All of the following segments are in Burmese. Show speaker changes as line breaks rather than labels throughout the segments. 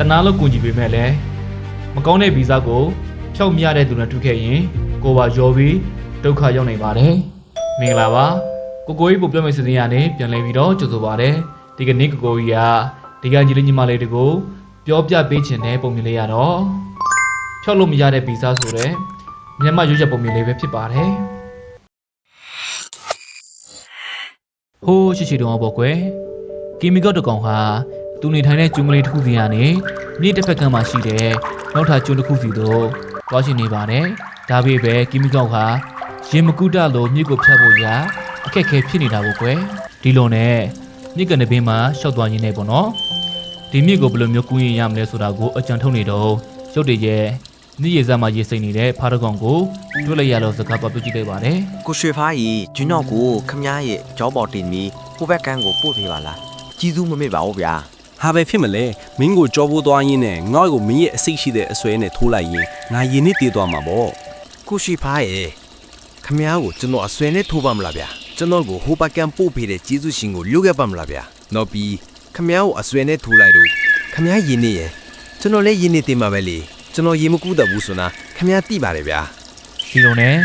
တနာလို့ကူညီပေးမဲ့လဲမကောင်းတဲ့ဗီဇကိုဖြောက်မရတဲ့သူနဲ့တွေ့ခဲ့ရင်ကိုပါရောပြီးဒုက္ခရောက်နိုင်ပါတယ်မင်္ဂလာပါကိုကိုကြီးပို့ပြောမယ့်စီစဉ်ရနေပြန်လည်ပြီးတော့ကြိုဆိုပါတယ်ဒီကနေ့ကိုကိုကြီးကဒီကညီလေးညီမလေးတွေကိုပြောပြပေးခြင်းတဲ့ပုံမြင်လေးရတော့ဖြောက်လို့မရတဲ့ဗီဇဆိုတဲ့မြန်မာရွေးချက်ပုံမြင်လေးပဲဖြစ်ပါတယ်ဟိုးရှိရှိတုံးအောင်ပေါ့ကွယ်ကီမီကော့တကောင်ဟာ သူနေထိုင်တဲ့ကျွန်းကလေးတစ်ခုစီကနေမြေတစ်ဖက်ကမ်းမှာရှိတဲ့နောက်ထပ်ကျွန်းတစ်ခုစီတို့တွားရှိနေပါတယ်ဒါပေမဲ့ကီမီကော့ဟာရင်မကူတလို့မြေကိုဖြတ်ဖို့ရာအခက်အခဲဖြစ်နေတာပေါ့ကွယ်ဒီလိုနဲ့မြေကနေပင်မှာရှောက်သွားရင်းနေပေါ့နော်ဒီမြေကိုဘယ်လိုမျိုးကူးရင်ရမလဲဆိုတာကိုအကြံထုတ်နေတော့ရုပ်တရက်မြေရည်စားမှာရေစိမ့်နေတဲ့ဖားတကောင်ကိုတွေ့လိုက်ရလို့စကားပြောပြကြည့်လိုက်ပါတယ်
ကိုရွှေဖားကြီးကျွန်းတော်ကိုခမည်းရဲ့ကြောပေါ်တင်ပြီးဟိုဘက်ကန်းကိုပို့ပေးပါလားကြီးစုမမေ့ပါဘူးဗျာ
ဟာပဲဖြစ်မလဲမင်းကိုကြောပိုးသွားရင်းနဲ့ငါ့ကိုမင်းရဲ့အစိတ်ရှိတဲ့အစွဲနဲ့ထိုးလိုက်ရင်ငါရင်နစ်တည်သွားမှာပေါ့
ကိုရှိဖားရဲ့ခမ ्या ကိုကျွန်တော်အဆွေနဲ့ထိုးပါမလားဗျာကျွန်တော်ကိုဟိုဘက်ကံပို့ပေးတဲ့ကျေးဇူးရှင်ကိုလွတ်ခဲ့ပါမလားဗျာနောက်ပြီးခမ ्या ကိုအဆွေနဲ့ထိုးလိုက်တော့ခမ ्या ရင်းနေရဲ့ကျွန်တော်လည်းရင်းနေတင်ပါပဲလေကျွန်တော်ရေမကူးတော့ဘူးဆိုတာခမ ्या သိပါတယ်ဗျာ
ဒီလိုနဲ့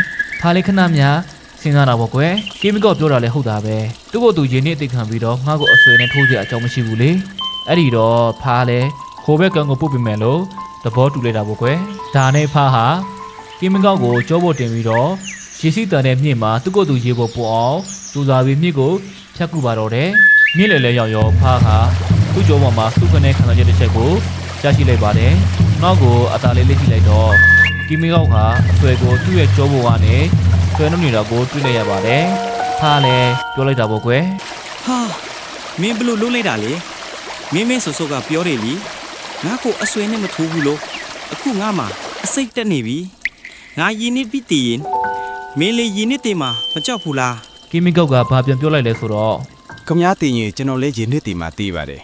ဖားလေးခဏများစဉ်းစားတာပေါ့ကွယ်ကီမီကောပြောတာလည်းဟုတ်တာပဲသူ့ကိုယ်သူရင်းနှီးအသိခံပြီးတော့ငါ့ကိုအဆွေနဲ့ထိုးကြအကြောင်းမရှိဘူးလေ အဲ့ဒီတော့ဖားလဲဟိုဘက်ကံကိုပုတ်ပြမယ်လို့သဘောတူလိုက်တာပေါ့ကွယ်ဒါနဲ့ဖားဟာကီမီကောကိုကြောဖို့တင်ပြီးတော့ရေစီတန်တဲ့မြင့်မှာသူ့ကိုယ်သူရေဖို့ပို့အောင်စူစားပြီးမြင့်ကိုဖြတ်ကူပါတော့တယ်မြင့်လေလဲရောက်ရောဖားဟာသူ့ကြောပေါ်မှာစုခနဲ့ခံစားချက်တစ်ချက်ကိုရရှိလိုက်ပါတယ်နောက်ကိုအသာလေးလေးကြည့်လိုက်တော့ကီမီကောက်ကအဆွဲကိုသူ့ရဲ့ကြောပေါ်ကနေဆွဲနှုတ်နေတာကိုတွေ့လိုက်ရပါတယ်။ဟာလည်းပြောလိုက်တာပေါ့ကွယ်
ဟာမင်းဘလို့လုံးလိုက်တာလေ မင်းမင်းဆူဆူကပြောတယ်လीငါကိုအဆွေနဲ့မထိုးဘူးလို့အခုငါမှအစိတ်တက်နေပြီငါရင်းနစ်ပြီးတည်ရင်မင်းလေရင်းနစ်တင်မှာမကြောက်ဘူးလား။
ကီမီကောက်ကဘာပြန်ပြောလိုက်လဲဆိုတော့
ခမ ्या တင်ရင်ကျွန်တော်လည်းရင်နစ်တည်မှာတည်ပါတယ်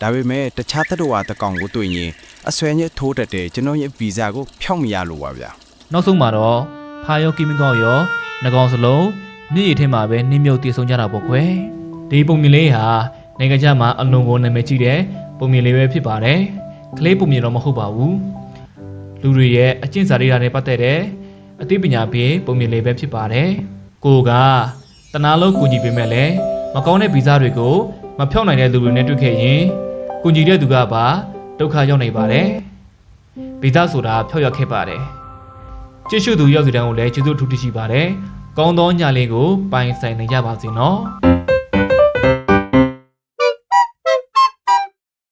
ဒါပေမဲ့တခြားသတ္တဝါတစ်ကောင်ကိုတွေ့ရင်အစွဲညစ်ထိုးတတ်တယ်ကျွန်တော်ရဲ့ဗီဇာကိုဖြောက်မရလို့ပါဗျာ
နောက်ဆုံးမှာတော့ဖာရောကီမီကောက်ရောငကောင်စလုံးမြည်ရည်ထဲမှာပဲနှင်းမြုပ်တည်ဆုံကြတာပေါ့ကွယ်။ဒီပုံမြင်လေးဟာ နိုင်ငံခြားမှာအလွန်ကိုနာမည်ကြီးတဲ့ပုံမြင်လေးပဲဖြစ်ပါတယ်။ကလေးပုံမြင်တော့မဟုတ်ပါဘူး။လူတွေရဲ့အကျင့်စာရိတ္တနဲ့ပတ်သက်တဲ့အသိပညာပေးပုံမြင်လေးပဲဖြစ်ပါတယ်။ကိုကတနာလုံးကူညီပေးမဲ့လဲမကောင်းတဲ့ဗီဇတွေကိုမဖြောက်နိုင်တဲ့လူတွေနဲ့တွေ့ခဲ့ရင်ကူညီတဲ့သူကပါဒုက္ခရောက်နိုင်ပါတယ်။ဗီဇဆိုတာဖြောက်ရခဲ့ပါတယ်။ကြည့်ရှုသူရောက်စီတန်းကိုလည်းကျေးဇူးအထူးတင်ရှိပါတယ်။ကောင်းသောညလေးကိုပိုင်ဆိုင်နိုင်ကြပါစေနော်။